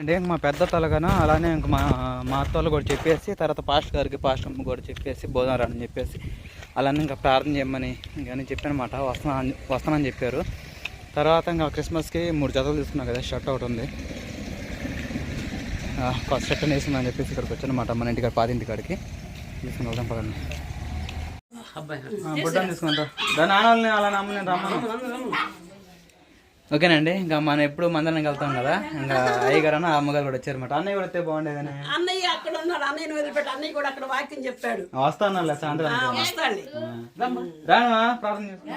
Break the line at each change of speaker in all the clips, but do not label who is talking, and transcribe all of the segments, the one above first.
అంటే ఇంక మా పెద్ద తలగాన అలానే ఇంక మా మా అత్తలు కూడా చెప్పేసి తర్వాత పాస్టర్ గారికి పాస్టర్ అమ్మ కూడా చెప్పేసి బోధన అని చెప్పేసి అలానే ఇంకా ప్రార్థన చేయమని ఇంకని చెప్పానమాట వస్తున్నా వస్తానని చెప్పారు. తర్వాత ఇంకా క్రిస్మస్కి మూడు జతలు తీసుకున్నా కదా షర్ట్ ఒకటి ఉంది. కొత్త షర్ట్ వేసిందని చెప్పేసి ఇక్కడికి వచ్చానమాట మన ఇంటికాడ పాతింటి కాడికి తీసుకుని వెళ్దాం పదండి. బుడ్డని తీసుకుంటా దాని నాన్నని అలా నమ్మని రమ్మను ఓకేనండి ఇంకా మనం ఎప్పుడు మందరం వెళ్తాం కదా? ఇంకా అయ్యగారు అన్న అమ్మగారు కూడా వచ్చారన్నమాట. అన్నయ్య కూడా వస్తే బాగుండేదని?
అన్నయ్య అక్కడ ఉన్నాడు అన్నయ్యని వదిలిపెట్టి అన్నయ్య కూడా అక్కడ వాక్యం చెప్పాడు.
వస్తాను. సాయంత్రం రాను ప్రార్థన చేసుకో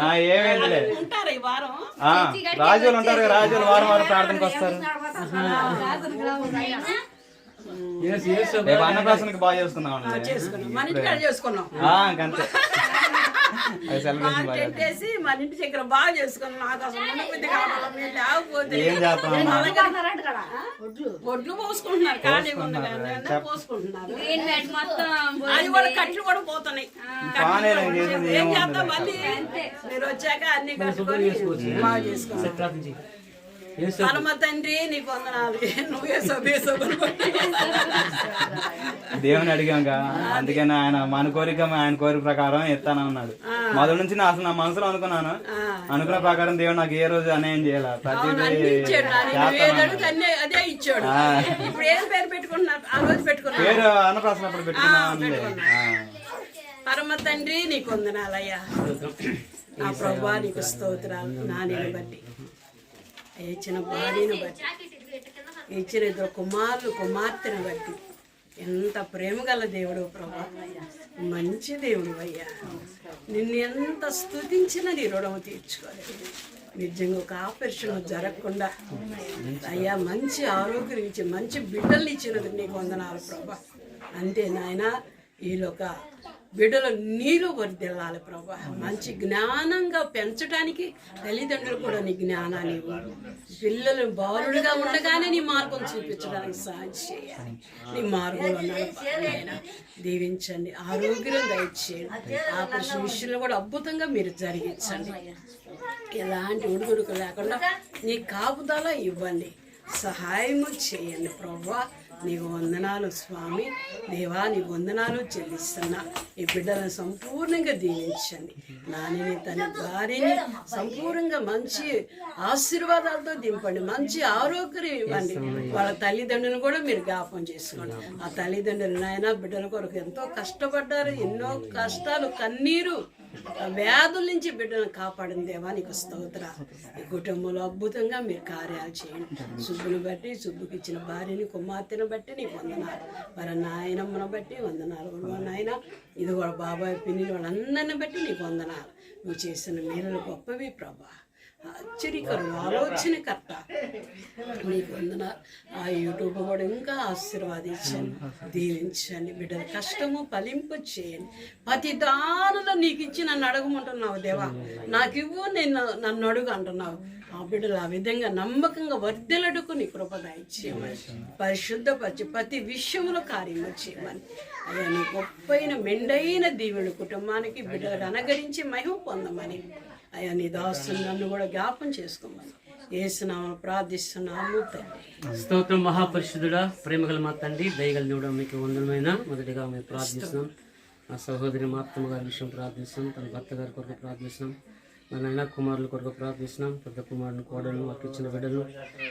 ఆ, ఏమైందిలే?
ఉంటారు ఈ వారం.
ఆ, రాజులు ఉంటారు రాజులు వారం వారం ప్రార్థనకి వస్తారు రేపు అన్నప్రాసనకి బాగా చేసుకున్నాం
చేసుకున్నాం మన ఇంటికాడ చేసుకున్నాం
ఇంకంతే అది సెలబ్రేషన్ బాగా
టెంట్ వేసి మన ఇంటి దగ్గర బాగా చేసుకున్నాం నాకు అసలు ఉండబుద్ధి కావాలి. మీరు లేకపోతే? ఒడ్లు పోసుకుంటున్నారు. ఖాళీ పోసుకుంటున్నారు అది కూడా కట్లు కూడా పోతున్నాయి. ఏం చేద్దాం మళ్ళీ? మీరు వచ్చాక అన్ని కట్టుకొని బాగా చేసుకోవాలి పరమ తండ్రి నీకు వందనాలు. నువ్వే సభే
దేవుని అడిగాక అందుకని ఆయన మన కోరిక ఆయన కోరిక ప్రకారం ఎత్తానన్నాడు మొదటి నుంచి నా అసలు నా మనసులో అనుకున్నాను. అనుకున్న ప్రకారం దేవుడు నాకు ఏ రోజు అన్యాయం చేయాల?
అన్నీ అదే ఇచ్చాడు. ఇప్పుడు ఏం పేరు ఆ రోజు
పేరు అన్నప్రాసన అప్పుడు పెట్టుకున్నాను
పరమ తండ్రి నీకు వందనాలయ్యా. నా ప్రభా నీకు స్తోత్రాలు. నానిని బట్టి. ఇచ్చిన భార్యను బట్టి ఇచ్చిన ఇద్దరు కుమారులు కుమార్తెను బట్టి. ఎంత ప్రేమ గల దేవుడు ప్రభా. మంచి దేవుడు అయ్యా. నిన్ను ఎంత స్థుతించినా నీ రుణం తీర్చుకోలేదు. నిజంగా ఒక ఆపరేషన్ జరగకుండా అయ్యా మంచి ఆరోగ్యం ఇచ్చి మంచి బిడ్డలు ఇచ్చినది నీకు వందనాలు ప్రభా. అంతే నాయన ఈలోక బిడ్డలు నీలో వర్దిల్లాలి ప్రభా. మంచి జ్ఞానంగా పెంచడానికి తల్లిదండ్రులు కూడా నీ జ్ఞానాన్ని పిల్లలు బాలుడుగా ఉండగానే నీ మార్గం చూపించడానికి సహాయం చేయాలి. నీ మార్గంలో దీవించండి. ఆరోగ్యం దయచేయండి. ఆపరేషన్ విషయంలో కూడా అద్భుతంగా మీరు జరిగించండి. ఎలాంటి ఉడుగుడుకు లేకుండా నీ కాపుదల ఇవ్వండి. సహాయము చేయండి ప్రభా. నీకు వందనాలు స్వామి దేవా నీకు వందనాలు చెల్లిస్తున్నా. ఈ బిడ్డలను సంపూర్ణంగా దీవించండి. నానిని తన భార్యని సంపూర్ణంగా మంచి ఆశీర్వాదాలతో దింపండి. మంచి ఆరోగ్యం ఇవ్వండి. వాళ్ళ తల్లిదండ్రులను కూడా మీరు జ్ఞాపం చేసుకోండి. ఆ తల్లిదండ్రులు నాయన బిడ్డల కొరకు ఎంతో కష్టపడ్డారు ఎన్నో కష్టాలు కన్నీరు వ్యాధుల నుంచి బిడ్డను కాపాడిన దేవా నీకు స్తోత్ర. ఈ కుటుంబంలో అద్భుతంగా మీరు కార్యాలు చేయండి. సుబ్బుని బట్టి సుబ్బుకి ఇచ్చిన భార్యని కుమార్తెను బట్టి నీకు వందనాలు. మరి నాయనమ్మను బట్టి వందనాలు. నాయన ఇది కూడా బాబాయ్ పిన్ని వాళ్ళందరిని బట్టి నీకు వందనాలు. నువ్వు చేసిన మేలు గొప్పవి ప్రభా. ఆశ్చర్యకరు ఆలోచనకర్త. నీకు వందన. ఆ యూట్యూబ్ కూడా ఇంకా ఆశీర్వాదించండి దీవించండి బిడ్డల. కష్టము ఫలింపు చేయండి. ప్రతి దానిలో నీకు ఇచ్చి నన్ను అడగమంటున్నావు దేవా. నాకు ఇవ్వు నేను నన్ను అడుగు అంటున్నావు. ఆ బిడ్డలు ఆ విధంగా నమ్మకంగా వర్ధిల్లడుకు నీ కృప దయచేయమని పరిశుద్ధపరిచి ప్రతి విషయంలో కార్యము చేయమని. అయ్యా నీ గొప్పైన మెండైన దీవుడు కుటుంబానికి బిడ్డలు అనగరించి మహిమ పొందమని. అయ్యా నీ దాసులు నన్ను కూడా జ్ఞాపం చేసుకోమని. ఏసునామను ప్రార్థిస్తున్నాము తండ్రి.
స్తోత్రం మహాపరిశుద్ధుడా ప్రేమగల మా తండ్రి దయగల దేవుడు మీకు వందనమైన మొదటిగా మేము ప్రార్థిస్తున్నాం. మా సహోదరి మా అత్తమ్మ గారి విషయం ప్రార్థిస్తున్నాం తన భర్త గారి కొరకు ప్రార్థిస్తున్నాం. మా నాయన కుమారుల కొరకు ప్రార్థిస్తున్నాం. పెద్ద కుమారుని కోడలను వారికి చిన్న బిడ్డలు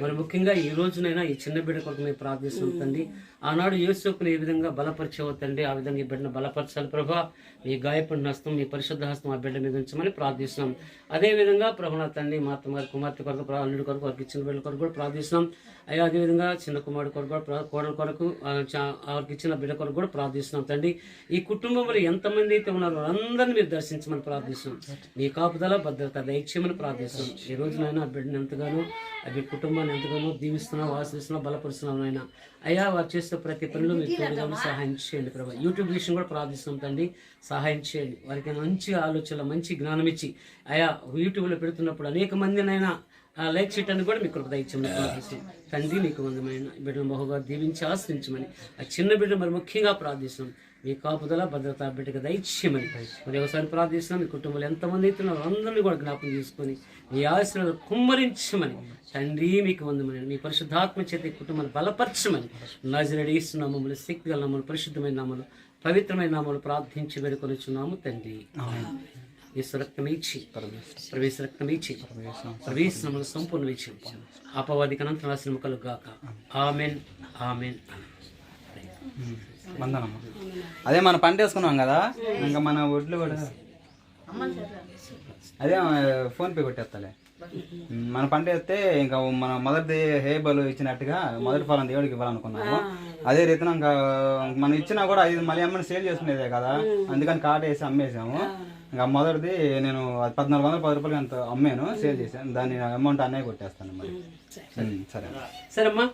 మరి ముఖ్యంగా ఈ రోజునైనా ఈ చిన్న బిడ్డ కొరకు మేము ప్రార్థిస్తున్నాం తండ్రి. ఆనాడు యేసుకుని ఏ విధంగా బలపరిచేవో తండ్రి ఆ విధంగా ఈ బిడ్డను బలపరచాలి ప్రభా. మీ గాయపడిన హస్తం మీ పరిశుద్ధ హస్తం ఆ బిడ్డ మీద ఉంచమని ప్రార్థిస్తున్నాం. అదే విధంగా తండ్రి మా అత్తమ్మ గారి కుమార్తె కొరకు అల్లుడి కొరకు వారికి చిన్న బిడ్డల కొరకు కూడా ప్రార్థిస్తున్నాం. అయ్యా అదేవిధంగా చిన్న కుమారుడు కొరకు కూడా కోడల కొరకు వారికి ఇచ్చిన బిడ్డ కొరకు కూడా ప్రార్థిస్తున్నాం తండ్రి. ఈ కుటుంబంలో ఎంతమంది అయితే ఉన్నారో అందరిని మీరు దర్శించమని ప్రార్థిస్తున్నాం. మీ కాపుదల భద్రత దయచేయమని ప్రార్థిస్తున్నాం. ఈ రోజు నాయన ఆ బిడ్డను ఎంతగానో ఆ బిడ్డ కుటుంబాన్ని ఎంతగానో దీవిస్తున్నాం ఆశిస్తున్నాం బలపరుస్తున్నాం నాయన. అయ్యా వారు చేసే ప్రతి పనిలో మీరు తోడుగా సహాయం చేయండి ప్రభా. యూట్యూబ్ విషయం కూడా ప్రార్థిస్తున్నాం తండ్రి. సహాయం చేయండి. వారికి మంచి ఆలోచనలు మంచి జ్ఞానం ఇచ్చి అయా యూట్యూబ్లో పెడుతున్నప్పుడు అనేక మందినైనా ఆ లైక్ చేయటానికి కూడా మీ కృప దయచేయమని ప్రార్థిస్తున్నాం. తండ్రి మీకు వందమైన బిడ్డను బహుగా దీవించి ఆశ్రయించమని ఆ చిన్న బిడ్డ మరి ముఖ్యంగా ప్రార్థిస్తున్నాం. మీ కాపుదల భద్రత బిడ్డగా దైత్యమని మరి ఒకసారి ప్రార్థిస్తున్నాం. మీ కుటుంబంలో ఎంతమంది అయితే అందరినీ కూడా జ్ఞాపకం చేసుకొని మీ ఆశలను కుమ్మరించమని తండ్రి మీకు వందమని మీ పరిశుద్ధాత్మ చేత కుటుంబాన్ని బలపరచమని నజరడి నామములు శక్తి గల నామలు పరిశుద్ధమైన నామలు పవిత్రమైన నామలు ప్రార్థించి వేడుకొనిచున్నాము తండ్రి. ఇచ్చి ప్రవేశ రక్తం ఇచ్చి ప్రవేశ నమ్మలు సంపూర్ణ ఇచ్చి అపవాదికి కలుగాక ఆమెన్. ఆమెన్.
వందనమ్మ అదే మన పంట వేసుకున్నాం కదా ఇంకా మన ఒడ్లు కూడా. అదే ఫోన్ పే కొట్టేస్తాలే. మన పంట వేస్తే ఇంకా మన మొదటి హే బలు ఇచ్చినట్టుగా మొదటి ఫలం దేవుడికి ఇవ్వాలనుకున్నాము. అదే రీతిన ఇంకా మనం ఇచ్చినా కూడా ఐదు మళ్ళీ అమ్మని సేల్ చేసుకునేదే కదా. అందుకని కాట వేసి అమ్మేసాము. ఇంకా మొదటిది నేను పద్నాలుగు వందల పది రూపాయలకి అంత అమ్మాను సేల్ చేశాను. దాని అమౌంట్ అన్నయ్య కొట్టేస్తాను మరి. ఉమ్, సరే.
సరేమ్మా.